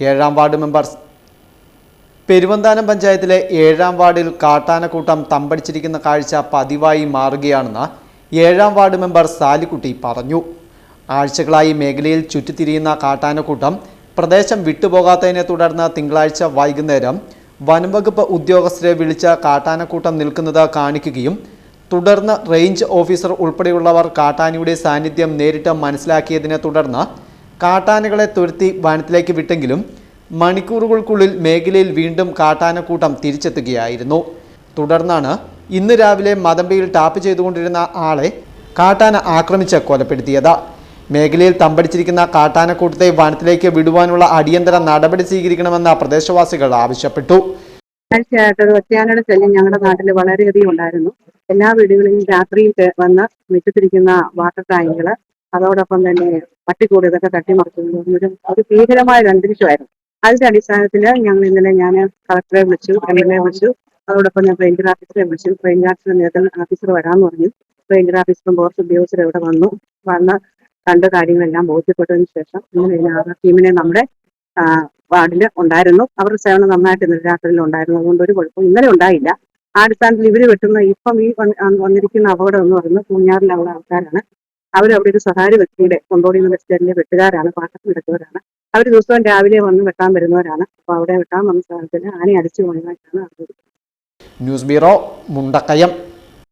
ഏഴാം ward member Peruvanthanam പഞ്ചായത്തിലെ ഏഴാം വാർഡിൽ കാട്ടാനക്കൂട്ടം തമ്പടിച്ചിരിക്കുന്ന കാഴ്ച പതിവായി മാറുകയാണെന്ന് ഏഴാം വാർഡ് മെമ്പർ സാലിക്കുട്ടി പറഞ്ഞു. ആഴ്ചകളായി മേഖലയിൽ ചുറ്റിത്തിരിയുന്ന കാട്ടാനക്കൂട്ടം പ്രദേശം വിട്ടുപോകാത്തതിനെ തുടർന്ന് തിങ്കളാഴ്ച വൈകുന്നേരം വനംവകുപ്പ് ഉദ്യോഗസ്ഥരെ വിളിച്ച കാട്ടാനക്കൂട്ടം നിൽക്കുന്നത് കാണിക്കുകയും തുടർന്ന് റേഞ്ച് ഓഫീസർ ഉൾപ്പെടെയുള്ളവർ കാട്ടാനയുടെ സാന്നിധ്യം നേരിട്ട് മനസ്സിലാക്കിയതിനെ തുടർന്ന് കാട്ടാനകളെ തുരത്തി വനത്തിലേക്ക് വിട്ടെങ്കിലും മണിക്കൂറുകൾക്കുള്ളിൽ മേഖലയിൽ വീണ്ടും കാട്ടാനക്കൂട്ടം തിരിച്ചെത്തുകയായിരുന്നു. തുടർന്നാണ് ഇന്ന് രാവിലെ മദമ്പയിൽ ടാപ്പ് ചെയ്തുകൊണ്ടിരുന്ന ആളെ കാട്ടാന ആക്രമിച്ച് കൊലപ്പെടുത്തിയത്. മേഖലയിൽ തമ്പടിച്ചിരിക്കുന്ന കാട്ടാനക്കൂട്ടത്തെ വനത്തിലേക്ക് വിടുവാനുള്ള അടിയന്തര നടപടി സ്വീകരിക്കണമെന്ന് പ്രദേശവാസികൾ ആവശ്യപ്പെട്ടു. ഒരു ഒറ്റയാനയുടെ ശല്യം ഞങ്ങളുടെ നാട്ടിൽ വളരെയധികം ഉണ്ടായിരുന്നു. എല്ലാ വീടുകളിലും രാത്രിയിൽ വന്ന് മുറ്റത്തിരിക്കുന്ന വാട്ടർ ടാങ്കുകൾ അതോടൊപ്പം തന്നെ പട്ടിക്കൂട് ഇതൊക്കെ തട്ടിമറിക്കുന്നത് ഒരു ഒരു ഭീകരമായ ഒരു അന്തരീക്ഷമായിരുന്നു. അതിന്റെ അടിസ്ഥാനത്തിൽ ഞങ്ങൾ ഇന്നലെ ഞാൻ കളക്ടറെ വിളിച്ചു എം എൽ എ വിളിച്ചു അതോടൊപ്പം ഞാൻ റേഞ്ചർ ഓഫീസറെ വിളിച്ചു. റേഞ്ചർ ഓഫീസർ നേരത്തെ ഓഫീസർ വരാമെന്ന് പറഞ്ഞു. റേഞ്ചർ ഓഫീസറും ഫോറസ്റ്റ് ഉദ്യോഗസ്ഥരും ഇവിടെ വന്നു. വന്ന കണ്ട കാര്യങ്ങളെല്ലാം ബോധ്യപ്പെട്ടതിന് ശേഷം ഇന്നലെ ഞാൻ ആ ടീമിനെ നമ്മുടെ വാർഡിൽ ഉണ്ടായിരുന്നു. അവരുടെ സേവനം നന്നായിട്ട് ഇന്നലെ രാത്രിയിൽ ഉണ്ടായിരുന്നു. അതുകൊണ്ട് ഒരു കുഴപ്പം ഇന്നലെ ഉണ്ടായില്ല. ആ അടിസ്ഥാനത്തിൽ ഇവർ വെട്ടുന്ന ഇപ്പം ഈ വന്നിരിക്കുന്ന അപകടം എന്ന് പറയുന്നത് പൂഞ്ഞാറിലുള്ള ആൾക്കാരാണ്. അവരവിടെ ഒരു സ്വകാര്യ വ്യക്തിയുടെ കൊണ്ടോടി യൂണിവേഴ്സിറ്റിയിലെ വെട്ടുകാരാണ് പാട്ടത്തിൽ നടക്കുന്നവരാണ് അവർ ദിവസവും രാവിലെ വന്ന് വെട്ടാൻ വരുന്നവരാണ്. അപ്പോൾ അവിടെ വെട്ടാൻ വന്ന സ്ഥലത്തിൽ ആനയെ അടിച്ചു പോയതായിട്ടാണ് അറിഞ്ഞത് ന്യൂസ് ബ്യൂറോ മുണ്ടക്കയം.